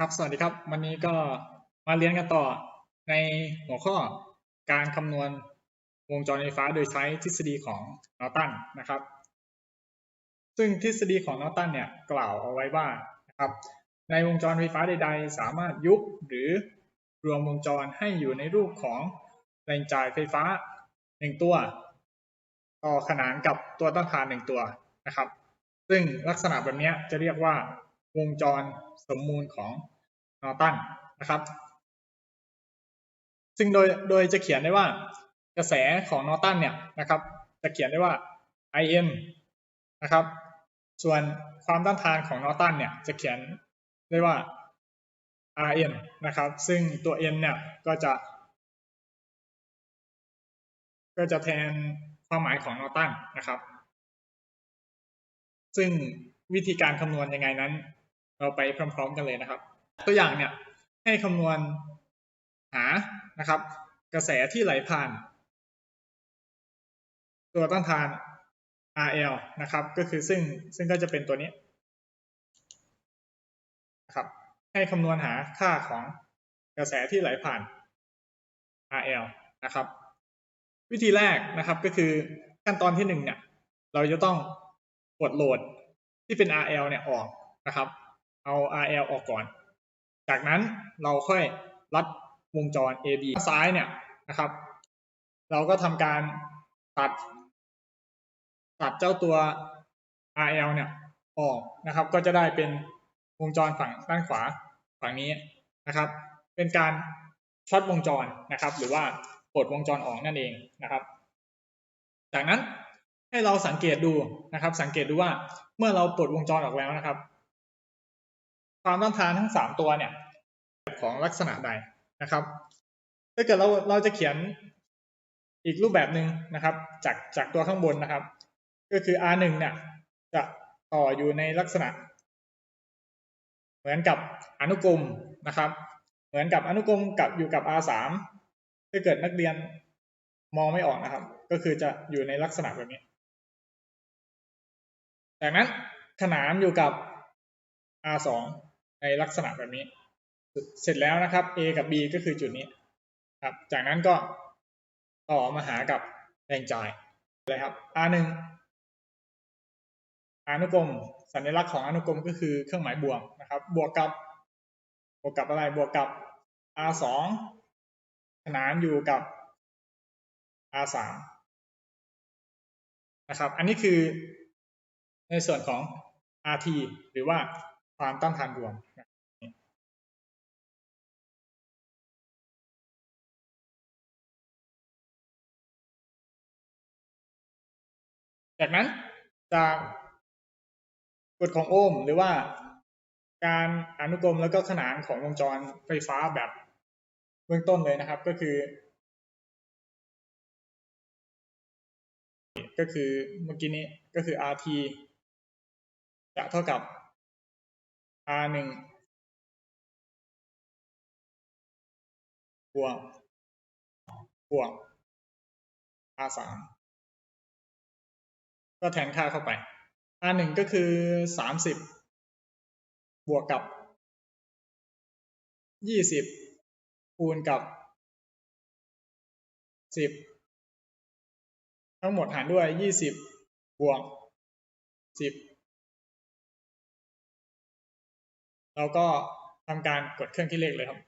ครับ สวัสดีครับ วันนี้ก็มาเรียนกันต่อในหัวข้อการคำนวณวงจรไฟฟ้าโดยใช้ทฤษฎีของนอตันนะครับ ซึ่งทฤษฎีของนอตันเนี่ยกล่าวเอาไว้ว่านะครับ ในวงจรไฟฟ้าใด ๆ สามารถยุบหรือรวมวงจรให้อยู่ในรูปของแรงจ่ายไฟฟ้าหนึ่งตัว ต่อขนานกับตัวต้านทานหนึ่งตัวนะครับ ซึ่งลักษณะแบบนี้จะเรียกว่า วงจรสมมูลของนอร์ตันนะครับ ซึ่งโดยโดยจะเขียนได้ว่ากระแสของนอร์ตันเนี่ยนะครับ จะเขียนได้ว่า Im นะครับ ส่วนความต้านทานของนอร์ตันเนี่ยจะเขียนได้ว่า Rn นะครับ ซึ่งตัว n เนี่ยก็จะ ก็จะแทนความหมายของนอร์ตันนะครับ ซึ่งวิธีการคำนวณยังไงนั้น เราไปพร้อมๆกันเลยนะครับ ตัวอย่างเนี่ยให้คำนวณหานะครับ กระแสที่ไหลผ่าน ตัวต้านทาน RL นะครับ ก็คือซึ่งซึ่งก็จะเป็นตัวนี้นะครับ ให้คำนวณหาค่าของกระแสที่ไหลผ่าน RL นะครับ วิธีแรกนะครับก็คือขั้นตอนที่หนึ่งเนี่ย เราจะต้องกดโหลดที่เป็น RL เนี่ยออกนะครับ เอา RL ออกก่อน จากนั้นเราค่อยรัดวงจร AB ซ้ายเนี่ยนะครับ เราก็ทำการตัด ตัดเจ้าตัว RL เนี่ยออกนะครับ ก็จะได้เป็นวงจรฝั่งด้านขวาฝั่งนี้นะครับ เป็นการช็อตวงจรนะครับ หรือว่าปลดวงจรออกนั่นเองนะครับ จากนั้นให้เราสังเกตดูนะครับ สังเกตดูว่าเมื่อเราปลดวงจรออกแล้วนะครับ ความต้านทานทั้งสามตัวเนี่ยของลักษณะใดนะครับ ถ้าเกิดเราเราจะเขียนอีกรูปแบบหนึ่งนะครับ จากจากตัวข้างบนนะครับ ก็คือ R1 เนี่ยจะต่ออยู่ในลักษณะ เหมือนกับอนุกรมนะครับ เหมือนกับอนุกรมกับอยู่กับ R3 ถ้าเกิดนักเรียนมองไม่ออกนะครับ ก็คือจะอยู่ในลักษณะแบบนี้ จากนั้นขนานอยู่กับ R2 ในลักษณะแบบนี้ เสร็จแล้วนะครับ A กับ B ก็คือจุดนี้ครับ จากนั้นก็ต่อมาหากับแรงจ่ายเลยครับ R1 อนุกรม สัญลักษณ์ของอนุกรมก็คือเครื่องหมายบวกนะครับ บวกกับบวกกับอะไรบวกกับ R2 ขนานอยู่กับ R3 นะครับ อันนี้คือในส่วนของ RT หรือว่า ความต้านทานรวมจากนั้นจากกฎของโอห์มหรือว่าการอนุกรมแล้วก็ขนานของวงจรไฟฟ้าแบบเบื้องต้นเลยนะครับ ก็คือ ก็คือเมื่อกี้นี้ก็คือ RT จะเท่ากับ R หนึ่งบวกบวก R สามก็แทนค่าเข้าไป R หนึ่งก็คือสามสิบบวกกับยี่สิบคูณกับสิบทั้งหมดหารด้วยยี่สิบบวกสิบ เราก็ทำการกดเครื่องคิดเลขเลยครับ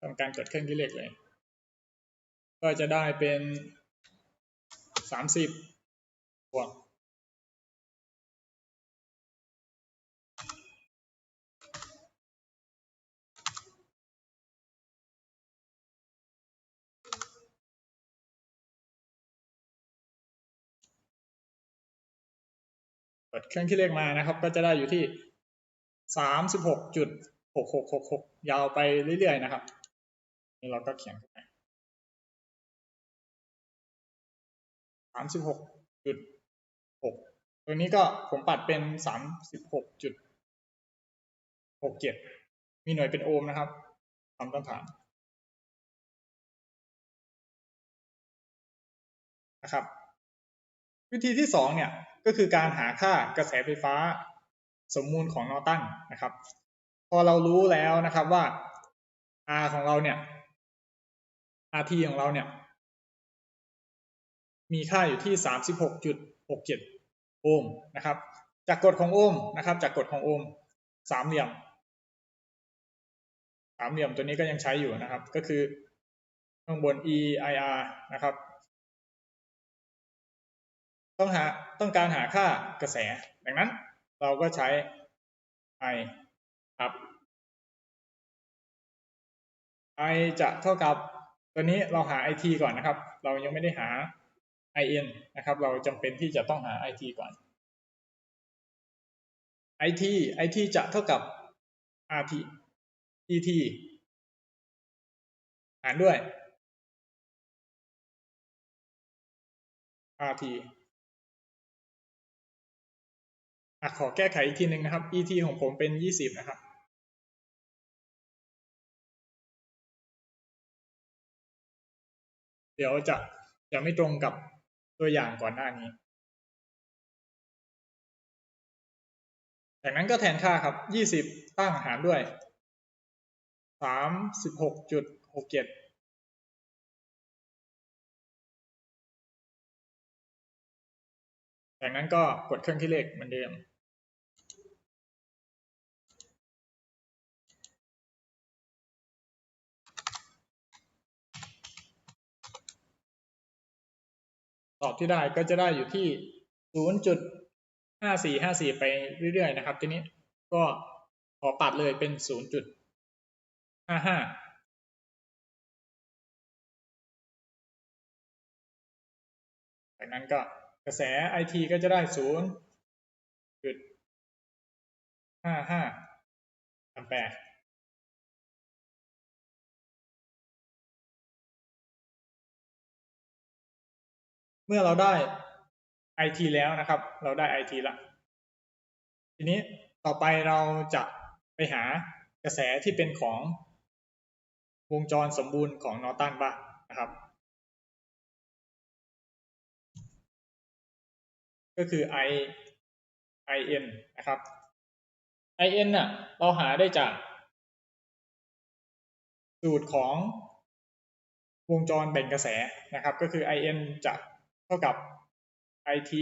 ทำการกดเครื่องคิดเลขเลย ก็จะได้เป็นสามสิบบวก กดเครื่องคิดเลขมานะครับ ก็จะได้อยู่ที่สามสิบหกจุดหกหกหกหกยาวไปเรื่อยๆนะครับ นี่เราก็เขียนไปสามสิบหกจุดหกตัวนี้ก็ผมปัดเป็นสามสิบหกจุดหกเจ็ดมีหน่วยเป็นโอห์มนะครับความต้านทานนะครับ วิธีที่สองเนี่ย ก็คือการหาค่ากระแสไฟฟ้าสมมูลของนอตันนะครับ พอเรารู้แล้วนะครับว่า R ของเราเนี่ย RT ของเราเนี่ย มีค่าอยู่ที่ 36.67 โอห์มนะครับ จากกฎของโอห์มนะครับ จากกฎของโอห์มสามเหลี่ยมสามเหลี่ยมตัวนี้ก็ยังใช้อยู่นะครับ ก็คือข้างบน EIR นะครับ ต้องหาต้องการหาค่ากระแส ดังนั้นเราก็ใช้ I ครับ I จะเท่ากับตัวนี้เราหา IT ก่อนนะครับ เรายังไม่ได้หา IN นะครับ เราจำเป็นที่จะต้องหา IT ก่อน IT IT จะเท่ากับ RT ET หารด้วย RT อะขอแก้ไขอีกทีหนึ่งนะครับ ET ของผมเป็น 20 นะครับ เดี๋ยวจะจะไม่ตรงกับตัวอย่างก่อนหน้านี้ จากนั้นก็แทนค่าครับ 20 ตั้งหารด้วย 36.67จากนั้นก็กดเครื่องคิดเลขเหมือนเดิม ตอบที่ได้ก็จะได้อยู่ที่ 0.5454 ไปเรื่อยๆ นะครับ ทีนี้ก็ขอปัดเลยเป็น 0.55จากนั้นก็กระแส IT ก็จะได้0.55แอมแปร์ เมื่อเราได้ IT แล้วนะครับ เราได้ IT ละทีนี้ต่อไปเราจะไปหากระแสที่เป็นของวงจรสมบูรณ์ของนอตันบ้างนะครับ ก็คือ I IN นะครับ IN น่ะเราหาได้จากสูตรของวงจรแบ่งกระแสนะครับ ก็คือ IN จะ เท่ากับ IT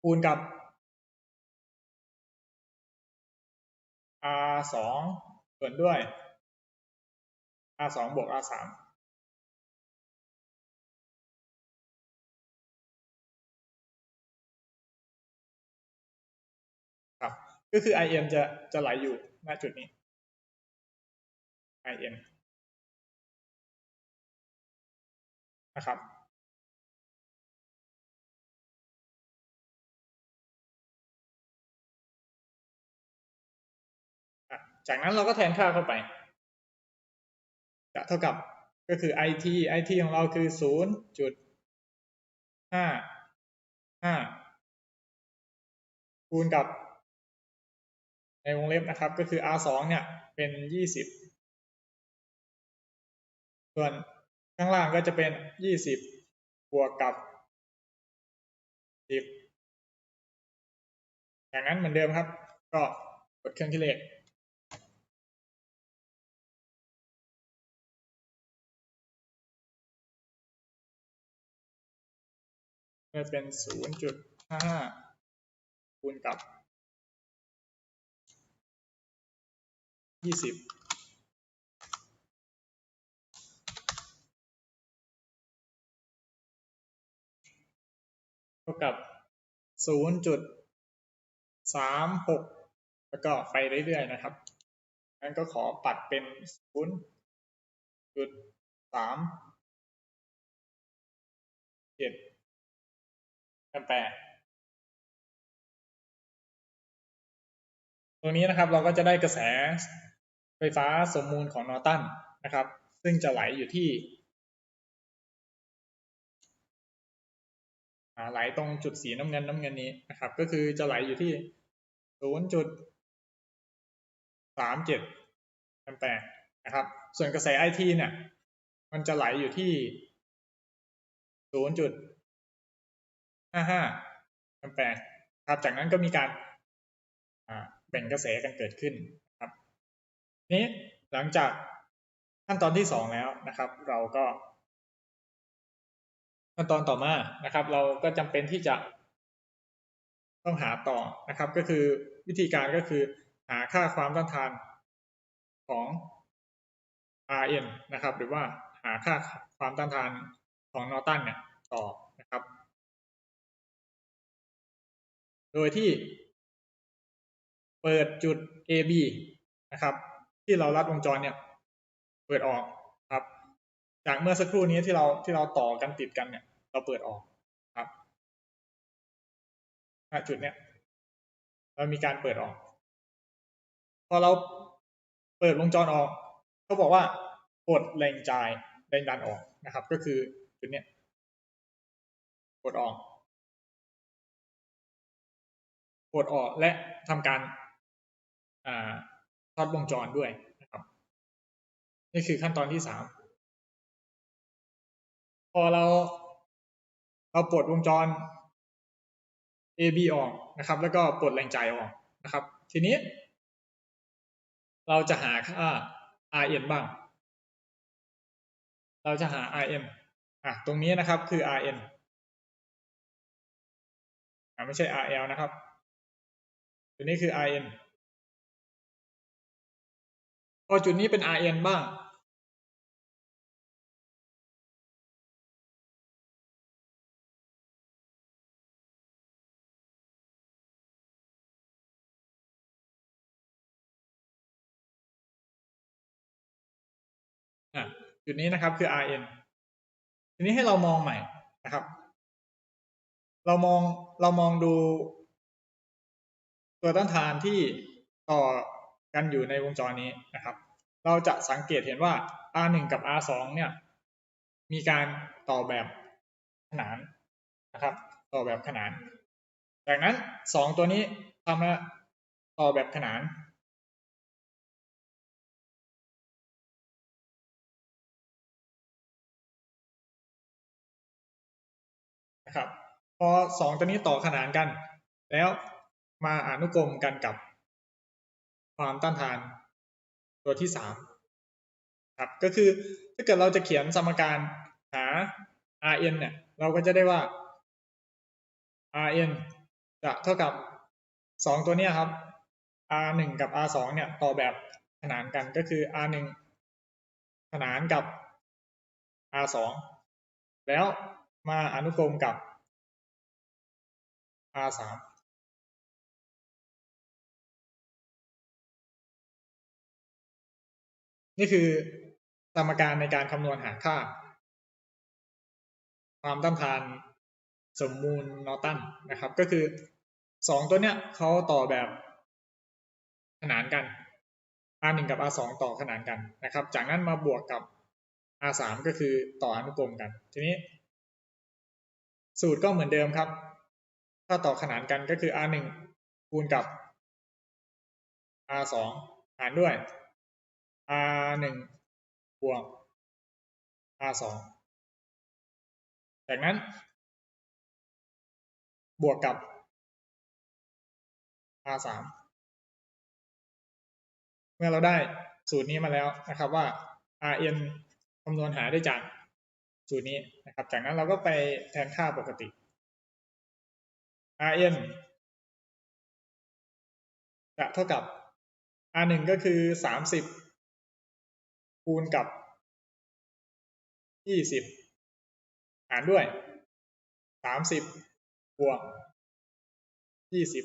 คูณกับ R สองส่วนด้วย R สองบวก R สามครับ ก็คือ IN จะจะไหลอยู่ณจุดนี้ IN นะครับจากนั้นเราก็แทนค่าเข้าไปจะเท่ากับก็คือ IT IT ของเราคือ 0 จุดห้าห้าคูณกับ ในวงเล็บนะครับ ก็คือ R 2เนี่ย เป็น 20 ส่วน ข้างล่างก็จะเป็น20บวกกับ10อย่างนั้นเหมือนเดิมครับ ก็กดเครื่องคิดเลขก็เป็น0.55คูณกับ20เท่ากับ 0.36 แล้วก็ไปเรื่อยๆนะครับงั้นก็ขอปัดเป็น 0.3 7แอมแปตรงนี้นะครับเราก็จะได้กระแสไฟฟ้าสมมูลของนอร์ตันนะครับ ซึ่งจะไหลอยู่ที่ ไหลตรงจุดสีน้ำเงินน้ำเงินนี้นะครับ ก็คือจะไหลอยู่ที่0.37แอมแปร์นะครับ ส่วนกระแสไอทีเนี่ยมันจะไหลอยู่ที่ 0. 55แอมแปร์ครับ จากนั้นก็มีการแบ่งกระแสกันเกิดขึ้นครับ นี้หลังจากขั้นตอนที่สองแล้วนะครับ เราก็ ขั้นตอนต่อมานะครับ เราก็จำเป็นที่จะต้องหาต่อนะครับ ก็คือวิธีการก็คือหาค่าความต้านทานของ Rn นะครับ หรือว่าหาค่าความต้านทานของนอตันเนี่ยต่อนะครับ โดยที่เปิดจุด AB นะครับ ที่เรารัดวงจรเนี่ย เปิดออก จากเมื่อสักครู่นี้ที่เราที่เราต่อกันติดกันเนี่ย เราเปิดออกครับจุดเนี้ยเรามีการเปิดออก พอเราเปิดวงจรออกเขาบอกว่ากดแรงจ่ายแรงดันออกนะครับ ก็คือจุดเนี้ยกดออกกดออกและทำการทอดวงจรด้วยนะครับ นี่คือขั้นตอนที่สาม พอเราเราปลดวงจร AB ออกนะครับ แล้วก็ปลดแรงจ่ายออกนะครับ ทีนี้ เราจะหาค่า Rn บ้าง เราจะหา Rm อะตรงนี้นะครับคือ Rn อะไม่ใช่ RL นะครับตัวนี้คือ Rn พอจุดนี้เป็น Rn บ้าง จุดนี้นะครับคือ Rn ทีนี้ให้เรามองใหม่นะครับ เรามองเรามองดู ตัวต้านทานที่ต่อกันอยู่ในวงจรนี้นะครับ เราจะสังเกตเห็นว่า R1 กับ R2 เนี่ย มีการต่อแบบขนานนะครับ ต่อแบบขนาน จากนั้นสองตัวนี้ทำแล้วต่อแบบขนาน นะครับ พอสองตัวนี้ต่อขนานกัน แล้วมาอนุกรมกันกับความต้านทานตัวที่สามครับก็คือถ้าเกิดเราจะเขียนสมการหา Rn เนี่ย เราก็จะได้ว่า Rn จะเท่ากับสองตัวนี้ครับ R1 กับ R2 เนี่ยต่อแบบขนานกันก็คือ R1 ขนานกับ R2 แล้ว มาอนุกรมกับ R3 นี่คือสมการในการคำนวณหาค่า ความต้านทานสมมูลนอตันนะครับ ก็คือสองตัวเนี้ยเขาต่อแบบขนานกัน R1 กับ R2 ต่อขนานกันนะครับ จากนั้นมาบวกกับ R3 ก็คือต่ออนุกรมกัน ทีนี้ สูตรก็เหมือนเดิมครับ ถ้าต่อขนานกันก็คือ R1 คูณกับ R2 หารด้วย R หนึ่งบวก R สองจากนั้น บวกกับ R สามเมื่อเราได้สูตรนี้มาแล้วนะครับว่า Rn คำนวณหาได้จาก สูตรนี้นะครับ จากนั้นเราก็ไปแทนค่าปกติ Rn จะเท่ากับ R หนึ่งก็คือสามสิบคูณกับยี่สิบหารด้วยสามสิบบวกยี่สิบ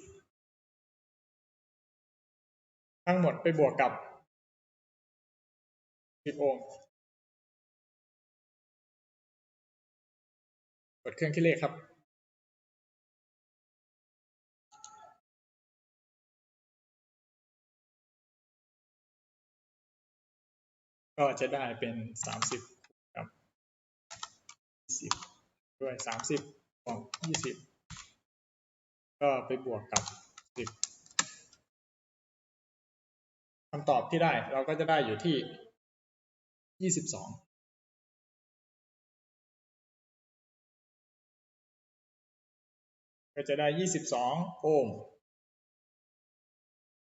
ทั้งหมดไปบวกกับสิบโอห์ม กดเครื่องคิดเลขครับก็จะได้เป็น 30 กับ 20 ด้วย 30 ของ 20 ก็ไปบวกกับ 10คำตอบที่ได้เราก็จะได้อยู่ที่ 22 ก็จะได้ 22 โอห์ม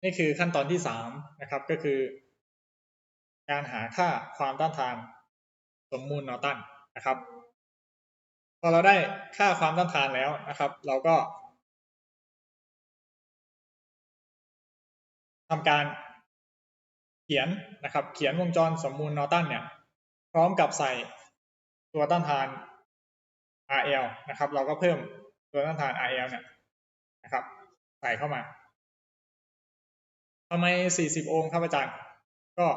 นี่คือขั้นตอนที่ 3 นะครับ ก็คือ การหาค่าความต้านทานสมมูลนอตันนะครับ พอเราได้ค่าความต้านทานแล้วนะครับ เราก็ทำการเขียนนะครับ เขียนวงจรสมมูลนอตันเนี่ย พร้อมกับใส่ตัวต้านทาน RL นะครับ เราก็เพิ่ม ตัวต้านทาน RL เนี่ยนะครับ ใส่เข้ามาทำไม 40 โอห์มครับอาจารย์ ก็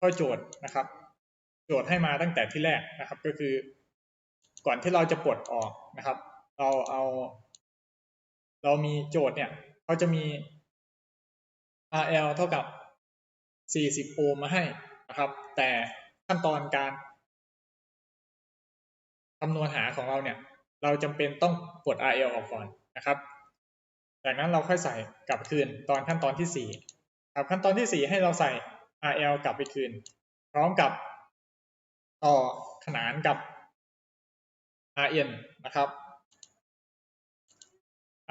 ก็โจทย์นะครับ โจทย์ให้มาตั้งแต่ที่แรกนะครับ ก็คือ ก่อนที่เราจะปลดออกนะครับ เราเอา เรามีโจทย์เนี่ยเขาจะมี RL เท่ากับ 40 โอห์มมาให้นะครับ แต่ขั้นตอนการคำนวณหาของเราเนี่ย เราจำเป็นต้องกด RL ออกก่อนนะครับ จากนั้นเราค่อยใส่กลับคืนตอนขั้นตอนที่ 4 ครับขั้นตอนที่ 4 ให้เราใส่ RL กลับไปคืน พร้อมกับต่อขนานกับ RN นะครับ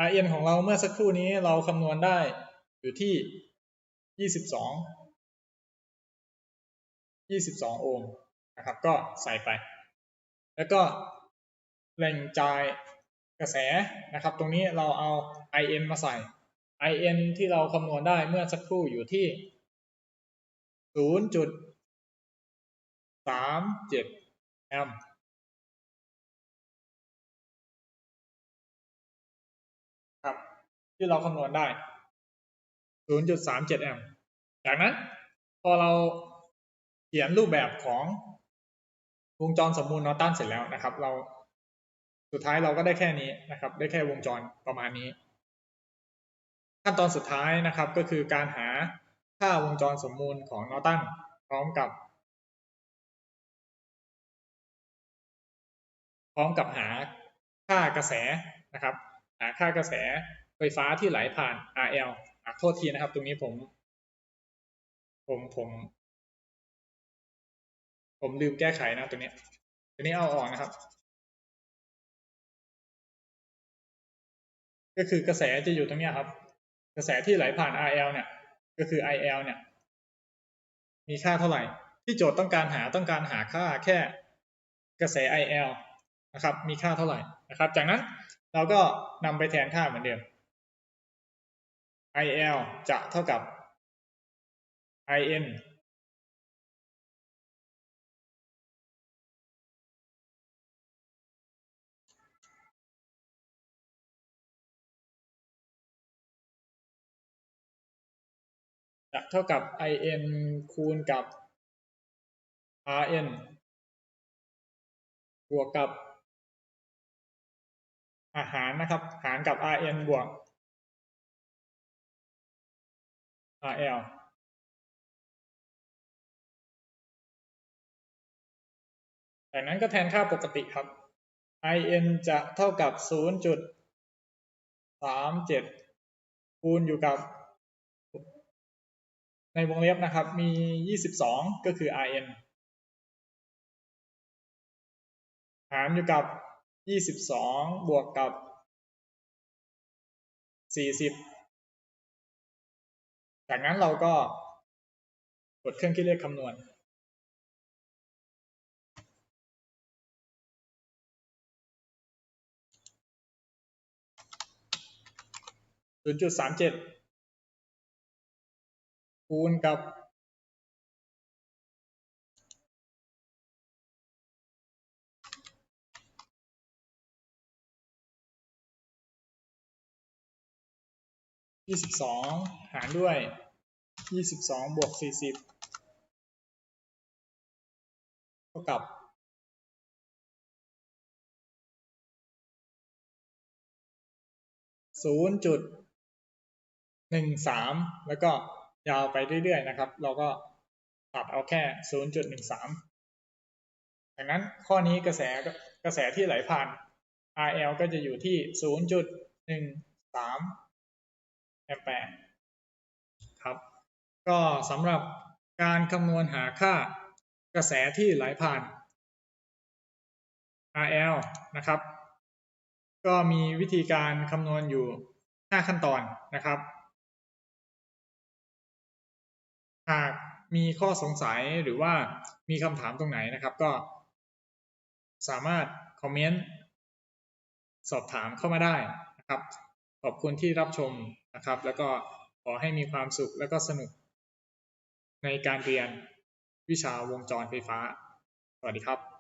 RN ของเราเมื่อสักครู่นี้เราคำนวณได้อยู่ที่ 22 22 โอห์มนะครับ ก็ใส่ไป แล้วก็ แหล่งจ่ายกระแสนะครับ ตรงนี้เราเอา IN มาใส่ IN ที่เราคำนวณได้เมื่อสักครู่อยู่ที่ 0.37 แอมป์ครับที่เราคำนวณได้ 0.37 แอมป์จากนั้นพอเราเขียนรูปแบบของวงจรสมมูลนอตันเสร็จแล้วนะครับ เรา สุดท้ายเราก็ได้แค่นี้นะครับ ได้แค่วงจรประมาณนี้ ขั้นตอนสุดท้ายนะครับก็คือการหาค่าวงจรสมมูลของนอตันพร้อมกับ พร้อมกับหาค่ากระแสนะครับ หาค่ากระแสไฟฟ้าที่ไหลผ่าน RL อะโทษทีนะครับ ตรงนี้ผม ผมผมผมลืมแก้ไขนะตัวนี้ตัวนี้เอาออกนะครับ ก็คือกระแสจะอยู่ตรงนี้ครับ กระแสที่ไหลผ่าน RL เนี่ย ก็คือ IL เนี่ย มีค่าเท่าไหร่ ที่โจทย์ต้องการหาต้องการหาค่าแค่กระแส IL นะครับ มีค่าเท่าไหร่นะครับ จากนั้นเราก็นำไปแทนค่าเหมือนเดิม IL จะเท่ากับ IN จะเท่ากับ in คูณกับ rn บวกกับ อาหารนะครับ หารกับ rn บวก rl จากนั้นก็แทนค่าปกติครับ in จะเท่ากับ 0.37 คูณอยู่กับ ในวงเล็บนะครับมี 22 ก็คือ rn หารอยู่กับ 22 บวกกับ 40 จากนั้นเราก็กดเครื่องคิดเลขคำนวณ 0.37 คูณกับยี่สิบสองหารด้วยยี่สิบสองบวกสี่สิบเท่ากับศูนย์จุดหนึ่งสามแล้วก็ ยาวไปเรื่อยๆนะครับ เราก็ตัดเอาแค่ 0.13ดังนั้นข้อนี้กระแสกระแสที่ไหลผ่าน RL ก็จะอยู่ที่ 0.13 แอมแปร์ครับ ก็สำหรับการคำนวณหาค่ากระแสที่ไหลผ่าน RL นะครับ ก็มีวิธีการคำนวณอยู่ 5 ขั้นตอนนะครับ หากมีข้อสงสัยหรือว่ามีคำถามตรงไหนนะครับ ก็สามารถคอมเมนต์สอบถามเข้ามาได้นะครับ ขอบคุณที่รับชมนะครับ แล้วก็ขอให้มีความสุขและก็สนุกในการเรียนวิชาวงจรไฟฟ้า สวัสดีครับ